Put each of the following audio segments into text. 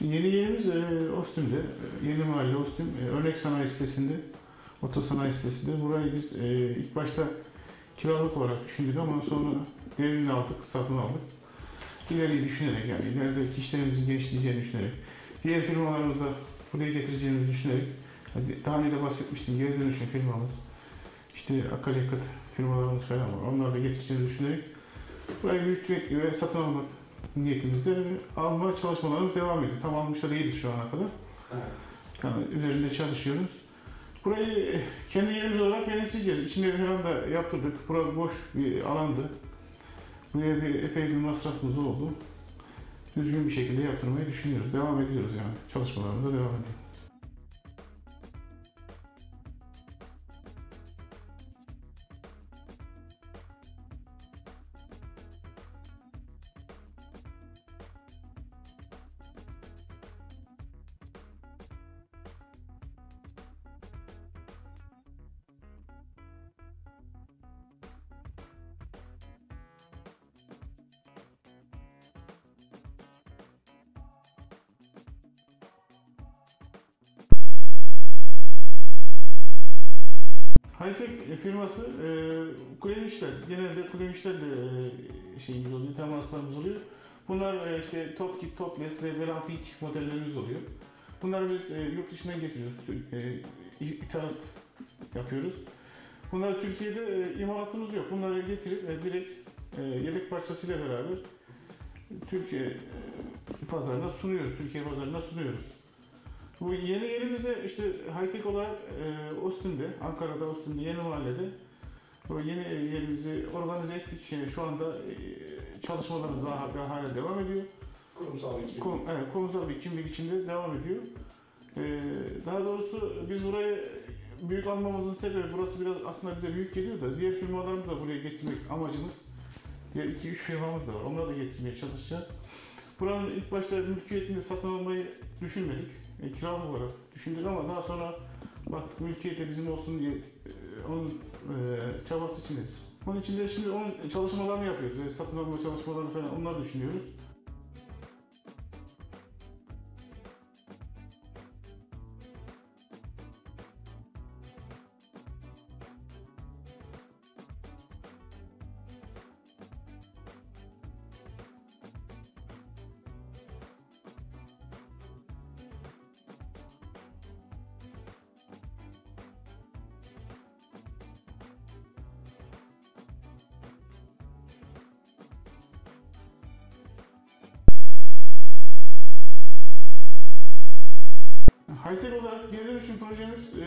Yeni yerimiz e, Ostim'de. E, Yeni Mahalle Ostim. E, örnek sanayi sitesinde. Oto sanayi sitesinde. Burayı biz e, ilk başta kiralık olarak düşündük ama sonra devrini aldık, satın aldık. İleriyi düşünerek yani ilerideki işlerimizin genişleyeceğini düşünerek, diğer firmalarımızda buraya getireceğimizi düşünerek, daha önce de bahsetmiştim geri dönüşüm firmamız, işte akaryakıt firmalarımız falan var. Onları da getireceğimizi düşünerek burayı büyütmek ve satın almak niyetimizde alma çalışmalarımız devam ediyor. Tam almış da değiliz şu ana kadar. Yani üzerinde çalışıyoruz. Burayı kendi yerimiz olarak benimseyeceğiz. İçinde bir falan da yaptırdık. Burası boş bir alandı. Buraya bir epey bir masrafımız oldu. Düzgün bir şekilde yaptırmayı düşünüyoruz. Devam ediyoruz yani. Çalışmalarımıza devam ediyoruz. Hightech firması e, Kulemişler. Genelde Kulemişlerle e, şeyimiz oluyor, temaslarımız oluyor. Bunlar e, işte top kit, topless ve grafik modellerimiz oluyor. Bunları biz e, yurt dışından getiriyoruz. E, ithalat yapıyoruz. Bunları Türkiye'de e, imalatımız yok. Bunları getirip e, direkt e, yedek parçasıyla beraber Türkiye e, pazarına sunuyoruz. Türkiye pazarına sunuyoruz. Bu yeni yerimizde işte high-tech olarak e, Ostim'de, Ankara'da Ostim'de yeni mahallede bu yeni yerimizi organize ettik. Şey, şu anda e, çalışmalarımız daha, daha hala devam ediyor. Kurumsal bir kimlik. Kom, evet, kurumsal bir kimlik içinde devam ediyor. E, daha doğrusu biz burayı büyük almamızın sebebi burası biraz aslında bize büyük geliyor da diğer firmalarımızı da buraya getirmek amacımız. Diğer 2-3 firmamız da var. Onları da getirmeye çalışacağız. Buranın ilk başta mülkiyetini satın almayı düşünmedik. E, kiralık olarak düşündük ama daha sonra baktık mülkiyete bizim olsun diye e, onun e, çabası içindeyiz. Onun için de şimdi onun çalışmalarını yapıyoruz. E, satın alma çalışmalarını falan onları düşünüyoruz. Hightech olarak geri dönüşüm projemiz e,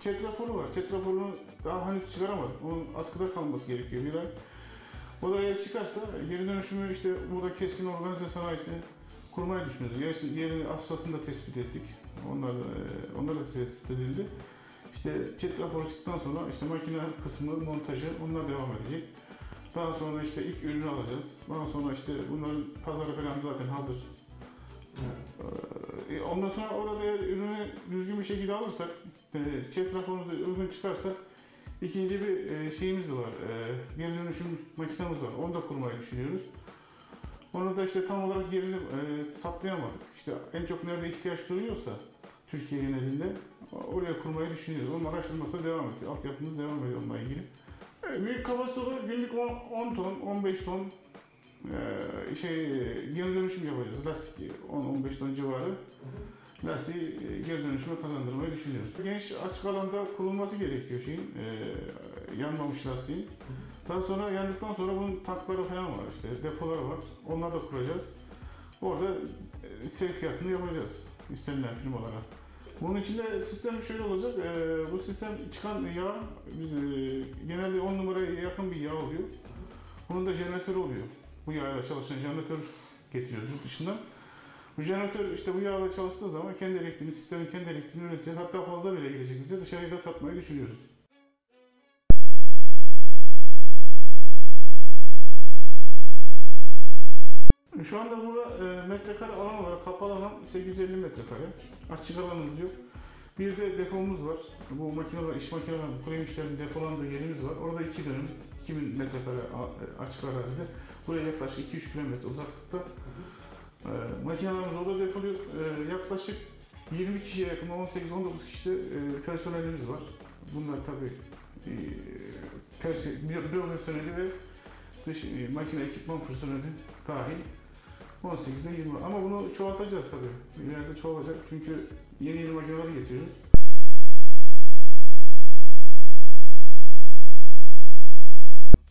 chat raporu var. Chat raporunu daha henüz çıkaramadık. Onun askıda kalması gerekiyor bir ay. O da eğer çıkarsa geri dönüşümü işte burada keskin organize sanayisini kurmayı düşünüyoruz. Yer, yerini asrasını da tespit ettik. Onlar, e, onlar da tespit edildi. İşte chat raporu çıktıktan sonra işte makine kısmı, montajı onlar devam edecek. Daha sonra işte ilk ürünü alacağız. Daha sonra işte bunların pazarı falan zaten hazır. Ee, Ondan sonra orada ürünü düzgün bir şekilde alırsak, e, chat raporumuz da uygun çıkarsa ikinci bir e, şeyimiz var. e, Geri dönüşüm makinamız var. Onu da kurmayı düşünüyoruz. Onu da işte tam olarak yerini e, saptayamadık. İşte en çok nerede ihtiyaç duyuyorsa Türkiye genelinde oraya kurmayı düşünüyoruz. Onun araştırması devam ediyor. Altyapımız devam ediyor onunla ilgili. E, Büyük kapasite olarak günlük 10, 10 ton, 15 ton e, şey geri dönüşüm yapacağız. Lastik 10-15 ton civarı lastiği e, geri dönüşüme kazandırmayı düşünüyoruz. Geniş açık alanda kurulması gerekiyor şeyin, e, yanmamış lastiğin. Daha sonra yandıktan sonra bunun tankları falan var işte, depoları var. Onları da kuracağız. Orada e, sevkiyatını yapacağız istenilen firmalara. Bunun içinde sistem şöyle olacak, e, bu sistem çıkan yağ, biz, e, genelde 10 numaraya yakın bir yağ oluyor. Bunun da jeneratörü oluyor. Bu yağla çalışan jeneratör getiriyoruz yurt dışından. Bu jeneratör işte bu yağla çalıştığı zaman kendi elektriğini, sistemin kendi elektriğini üreteceğiz. Hatta fazla bile gelecek bize dışarıya da satmayı düşünüyoruz. Şu anda burada e, metrekare alan olarak kapalı alan 850 metrekare. Açık alanımız yok. Bir de depomuz var. Bu makineler, iş makinelerinin, kurye işlerinin depolandığı yerimiz var. Orada iki dönüm, 2000 metrekare e, açık arazide. Buraya yaklaşık 2-3 kilometre uzaklıkta E, makinelerimiz orada depoluyor. E, yaklaşık 20 kişiye yakın 18-19 kişi de e, personelimiz var. Bunlar tabii e, büro büro personeli ve dış e, makine ekipman personeli dahil 18'de 20 var. Ama bunu çoğaltacağız tabii. İleride çoğalacak çünkü yeni yeni makineler getiriyoruz.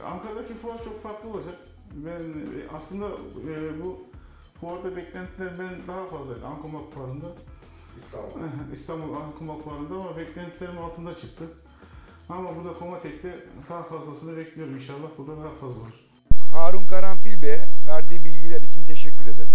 Ankara'daki fuar çok farklı olacak. Ben e, aslında e, bu fuarda beklentiler ben daha fazlaydı Ankomak fuarında. İstanbul. İstanbul Ankomak fuarında ama beklentilerim altında çıktı. Ama burada Komatek'te daha fazlasını bekliyorum inşallah. Burada daha fazla olur. প্রিয়